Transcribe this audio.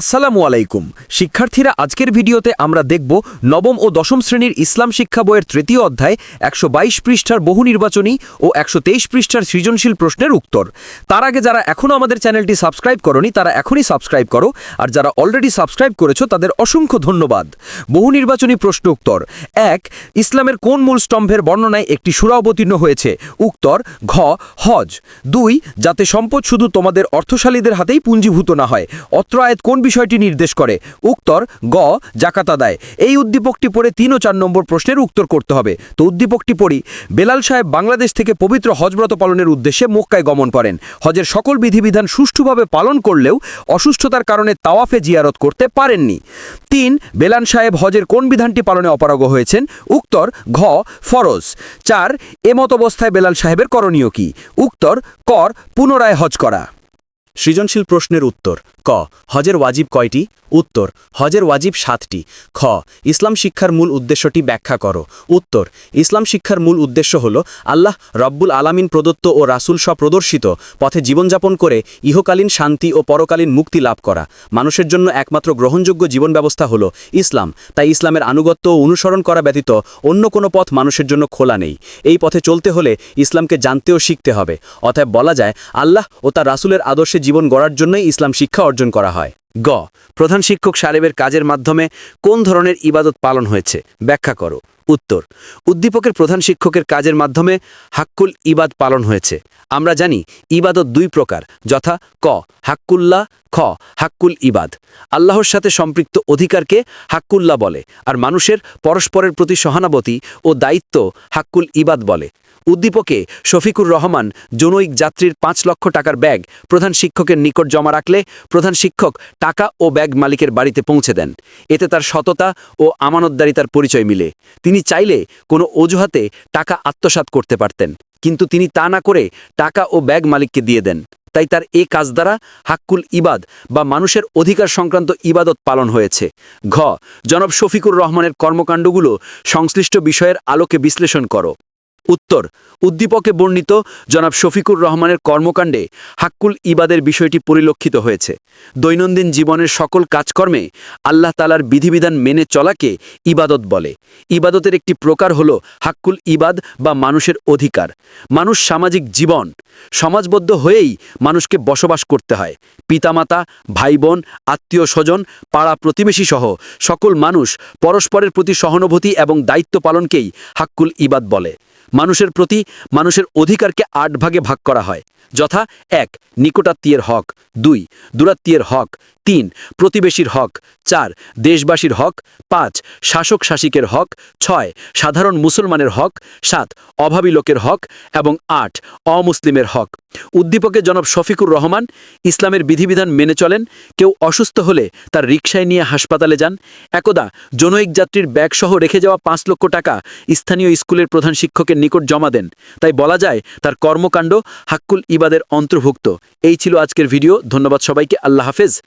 আসসালামু আলাইকুম। শিক্ষার্থীরা, আজকের ভিডিওতে আমরা দেখব নবম ও দশম শ্রেণির ইসলাম শিক্ষা বইয়ের তৃতীয় অধ্যায় একশো বাইশ পৃষ্ঠার বহু নির্বাচনী ও একশো তেইশ পৃষ্ঠার সৃজনশীল প্রশ্নের উত্তর। তার আগে যারা এখনও আমাদের চ্যানেলটি সাবস্ক্রাইব করনি, তারা এখনই সাবস্ক্রাইব করো, আর যারা অলরেডি সাবস্ক্রাইব করেছ, তাদের অসংখ্য ধন্যবাদ। বহু নির্বাচনী প্রশ্ন উত্তর। এক, ইসলামের কোন মূল স্তম্ভের বর্ণনায় একটি সুরা অবতীর্ণ হয়েছে? উত্তর, ঘ, হজ। দুই, যাতে সম্পদ শুধু তোমাদের অর্থশালীদের হাতেই পুঞ্জীভূত না হয়। অত্র আয়াত কোন বিষয়টি নির্দেশ করে। উত্তর গ, জাকাত আদায় এই উদ্দীপকটি পড়ে তিন ও চার নম্বর প্রশ্নের উত্তর করতে হবে। তো উদ্দীপকটি পড়ি, বেলাল সাহেব বাংলাদেশ থেকে পবিত্র হজব্রত পালনের উদ্দেশ্যে মক্কায় গমন করেন। হজের সকল বিধিবিধান সুষ্ঠুভাবে পালন করলেও অসুস্থতার কারণে তাওয়াফে জিয়ারত করতে পারেননি। তিন বেলান সাহেব হজের কোন বিধানটি পালনে অপারগ হয়েছেন? উত্তর ঘ, ফরজ। চার এমত অবস্থায় বেলাল সাহেবের করণীয় কি? উত্তর কর, পুনরায় হজ করা। সৃজনশীল প্রশ্নের উত্তর, ক, হজের ওয়াজিব কয়টি? উত্তর, হজের ওয়াজিব সাতটি। খ, ইসলাম শিক্ষার মূল উদ্দেশ্যটি ব্যাখ্যা করো। উত্তর, ইসলাম শিক্ষার মূল উদ্দেশ্য হল আল্লাহ রব্বুল আলামিন প্রদত্ত ও রাসুল স প্রদর্শিত পথে জীবনযাপন করে ইহকালীন শান্তি ও পরকালীন মুক্তি লাভ করা। মানুষের জন্য একমাত্র গ্রহণযোগ্য জীবন ব্যবস্থা হল ইসলাম। তাই ইসলামের আনুগত্য ও অনুসরণ করা ব্যতীত অন্য কোনো পথ মানুষের জন্য খোলা নেই। এই পথে চলতে হলে ইসলামকে জানতে ও শিখতে হবে। অতএব বলা যায়, আল্লাহ ও তার রাসুলের আদর্শে জীবন গড়ার জন্যই ইসলাম শিক্ষা অর্জন করা হয়। গ প্রধান শিক্ষক সারেবের কাজের মাধ্যমে কোন ধরনের ইবাদত পালন হয়েছে? ব্যাখ্যা করো। উত্তর। উদ্দীপকের প্রধান শিক্ষকের কাজের মাধ্যমে হাক্কুল ইবাদ পালন হয়েছে। আমরা জানি, ইবাদত দুই প্রকার, যথা ক, হাক্কুল্লাহ, খ, হাক্কুল ইবাদ। আল্লাহর সাথে সম্পৃক্ত অধিকারকে হাক্কুল্লাহ বলে, আর মানুষের পরস্পরের প্রতি সহানুভূতি ও দায়িত্ব হাক্কুল ইবাদ বলে। উদ্দীপকে শফিকুর রহমান জনৈক যাত্রীর পাঁচ লক্ষ টাকার ব্যাগ প্রধান শিক্ষকের নিকট জমা রাখলে প্রধান শিক্ষক টাকা ও ব্যাগ মালিকের বাড়িতে পৌঁছে দেন। এতে তার সততা ও আমানতদারিতার পরিচয় মিলে। তিনি চাইলে কোনো অজুহাতে টাকা আত্মসাত করতে পারতেন, কিন্তু তিনি তা না করে টাকা ও ব্যাগ মালিককে দিয়ে দেন। তাই তার এ কাজ দ্বারা হাক্কুল ইবাদ বা মানুষের অধিকার সংক্রান্ত ইবাদত পালন হয়েছে। ঘ, জনব শফিকুর রহমানের কর্মকাণ্ডগুলো সংশ্লিষ্ট বিষয়ের আলোকে বিশ্লেষণ করো। উত্তর। উদ্দীপকে বর্ণিত জনাব শফিকুর রহমানের কর্মকাণ্ডে হাক্কুল ইবাদের বিষয়টি পরিলক্ষিত হয়েছে। দৈনন্দিন জীবনের সকল কাজকর্মে আল্লাহ তালার বিধিবিধান মেনে চলাকে ইবাদত বলে। ইবাদতের একটি প্রকার হল হাক্কুল ইবাদ বা মানুষের অধিকার। মানুষ সামাজিক জীবন, সমাজবদ্ধ হয়েই মানুষকে বসবাস করতে হয়। পিতামাতা ভাই বোন আত্মীয় স্বজন পাড়া প্রতিবেশী সহ সকল মানুষ পরস্পরের প্রতি সহানুভূতি এবং দায়িত্ব পালনকেই হাক্কুল ইবাদ বলে। মানুষের প্রতি মানুষের অধিকারকে আট ভাগে ভাগ করা হয়। যথা এক, নিকটাত্মীয়ের হক। দুই, দূরাত্মীয়ের হক। তিন, প্রতিবেশীর হক। চার, দেশবাসীর হক। পাঁচ, শাসক শাসিকের হক। ছয়, সাধারণ মুসলমানের হক। সাত, অভাবী লোকের হক। এবং আট, অমুসলিমের হক। উদ্দীপকে জনাব শফিকুর রহমান, ইসলামের বিধিবিধান মেনে চলেন। কেউ অসুস্থ হলে তার রিকশায় নিয়ে হাসপাতালে যান। একদা জনৈক যাত্রীর ব্যাগসহ রেখে যাওয়া পাঁচ লক্ষ টাকা স্থানীয় স্কুলের প্রধান শিক্ষকের নিকট জমা দেন। তাই বলা যায়, তার কর্মকাণ্ড হাক্কুল ইবাদের অন্তর্ভুক্ত। এই ছিল আজকের ভিডিও। ধন্যবাদ সবাইকে। আল্লাহ হাফেজ।